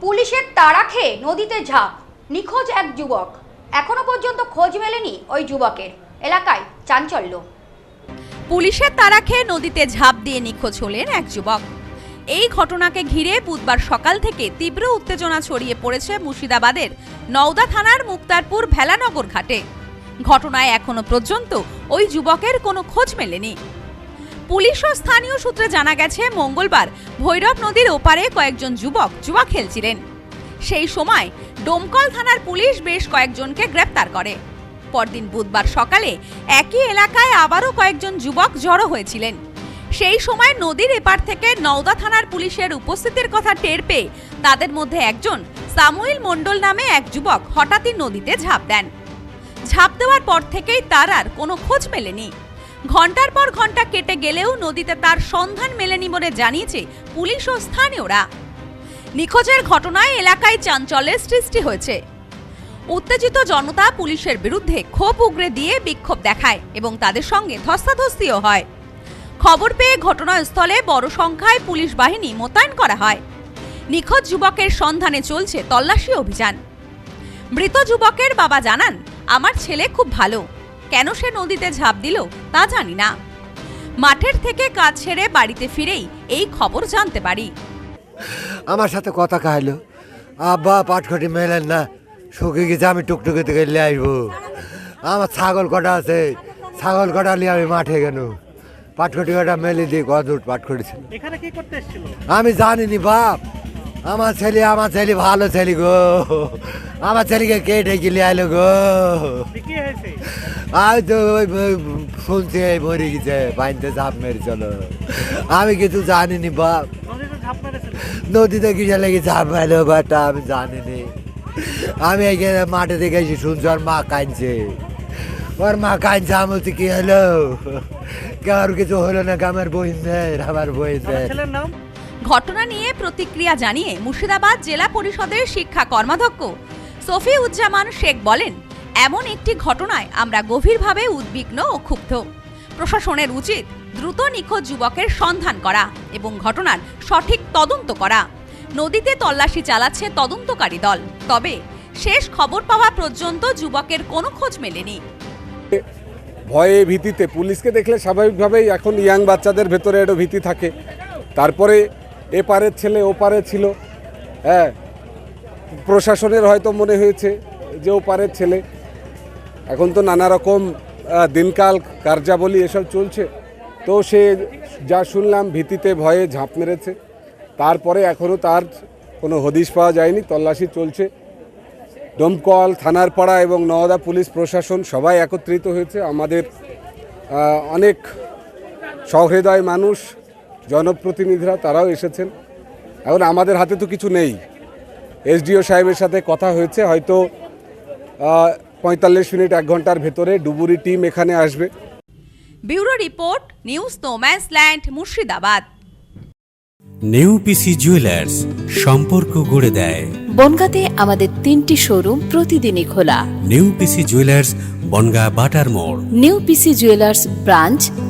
পুলিশের তাড়া খেয়ে নদীতে ঝাঁপ। নিখোঁজ এক যুবক। এখনও পর্যন্ত খোঁজ মেলেনি ওই যুবকের। এলাকায় চাঞ্চল্য। পুলিশের তাড়া খেয়ে নদীতে ঝাঁপ দিয়ে নিখোঁজ হলেন এক যুবক। এই ঘটনাকে ঘিরে বুধবার সকাল থেকে তীব্র উত্তেজনা ছড়িয়ে পড়েছে মুর্শিদাবাদের নওদা থানার মুক্তারপুর ভেলানগর ঘাটে। ঘটনায় এখনও পর্যন্ত ওই যুবকের কোনো খোঁজ মেলেনি। পুলিশ ও স্থানীয় সূত্রে জানা গেছে, মঙ্গলবার ভৈরব নদীর ওপারে কয়েকজন যুবক জুয়া খেলছিলেন। সেই সময় ডোমকল থানার পুলিশ বেশ কয়েকজনকে গ্রেপ্তার করে। পরদিন বুধবার সকালে একই এলাকায় আবারও কয়েকজন যুবক জড়ো হয়েছিলেন। সেই সময় নদীর এপার থেকে নওদা থানার পুলিশের উপস্থিতির কথা টের পেয়ে তাদের মধ্যে একজন সামুয়েল মণ্ডল নামে এক যুবক হঠাৎই নদীতে ঝাঁপ দেন। ঝাঁপ দেওয়ার পর থেকেই তার আর কোনো খোঁজ মেলেনি। ঘণ্টার পর ঘণ্টা কেটে গেলেও নদীতে তার সন্ধান মেলেনি বলে জানিয়েছে পুলিশ ও স্থানীয়রা। নিখোঁজের ঘটনায় এলাকায় চাঞ্চল্যের সৃষ্টি হয়েছে। উত্তেজিত জনতা পুলিশের বিরুদ্ধে ক্ষোভ উগরে দিয়ে বিক্ষোভ দেখায় এবং তাদের সঙ্গে ধস্তাধস্তিও হয়। খবর পেয়ে ঘটনাস্থলে বড় সংখ্যায় পুলিশ বাহিনী মোতায়েন করা হয়। নিখোঁজ যুবকের সন্ধানে চলছে তল্লাশি অভিযান। মৃত যুবকের বাবা জানান, আমার ছেলে খুব ভালো। কেন সে নদীতে ঝাঁপ দিল তা জানি না। মাঠের থেকে কাজ ছেড়ে বাড়িতে ফিরেই এই খবর জানতে পারি। আমার সাথে কথা খাইলো আব্বা পাটখটি মেলেন না। শুকিয়ে গেছে আমি টুকটুকি থেকে নিয়ে আসব। আমার ছাগল কটা আছে? ছাগল কটা নিয়ে আমি মাঠে গেল পাটখটি কটা মেলে দিয়ে গদুট পাটখটি ছিল। এখানে কি করতে এসেছিল? আমি জানিনি বাপ। আমার ছেলে আমার ছেলে ভালো ছেলে গো। আমার ছেলেকে কে ডেকে নিয়ে আইলো গো? আমি তো ওই শুনছি মরে গেছে পানিতে ঝাঁপ মেরে চলো। আমি কিছু জানিনি বাপ। নদীতে কিসে লেগে ঝাঁপ মারলো বাটা আমি জানিনি। আমি এখানে মাঠে দেখে এসে শুনছি ওর মা কাঁদছে। ওর মা কাঁদছে আমি বলছি কি হলো? কারোর কিছু হলো না আমার বইনের আমার ছেলের নাম? ঘটনা নিয়ে প্রতিক্রিয়া জানিয়ে মুর্শিদাবাদ জেলা পরিষদের শিক্ষা কর্মাধ্যক্ষ সফি উজ্জামান শেখ বলেন, এমন একটি ঘটনায় আমরা গভীরভাবে উদ্বিগ্ন ও ক্ষুব্ধ। প্রশাসনের উচিত দ্রুত নিখোঁজ যুবকের সন্ধান করা এবং ঘটনার সঠিক তদন্ত করা। নদীতে তল্লাশি চালাচ্ছে তদন্তকারী দল। তবে শেষ খবর পাওয়া পর্যন্ত যুবকের কোনো খোঁজ মেলেনি। ভয়ে ভীতিতে, পুলিশকে দেখলে স্বাভাবিকভাবেই এখন ইয়াং বাচ্চাদের ভেতরে একটু ভীতি থাকে। তারপরে এপারের ছেলে ওপারে ছিল। হ্যাঁ প্রশাসনের হয়তো মনে হয়েছে যে ওপারের ছেলে। এখন তো নানা রকম দিনকাল, কার্যাবলী এসব চলছে। তো সে যা শুনলাম, ভীতিতে ভয়ে ঝাঁপ মেরেছে। তারপরে এখনও তার কোনো হদিশ পাওয়া যায়নি, তল্লাশি চলছে। ডোমকল থানার পাড়া এবং নওদা পুলিশ প্রশাসন সবাই একত্রিত হয়েছে। আমাদের অনেক সহৃদয় মানুষ জনপ্রতিনিধিরা তারাও এসেছেন। এখন আমাদের হাতে তো কিছু নেই। এসডিও সাহেবের সাথে কথা হয়েছে হয়তো পঁয়তাল্লিশ মিনিট এক ঘণ্টার ভেতরে ডুবুরি টিম এখানে আসবে। Bureau report news no man's land Murshidabad. New PC jewellers সম্পর্ক গড়ে দেয়। বনগাঁতে আমাদের তিনটি শোরুম প্রতিদিনই খোলা। নেউপিসি জুয়েলার্স বনগা বাটার মোড়। New PC jewellers branch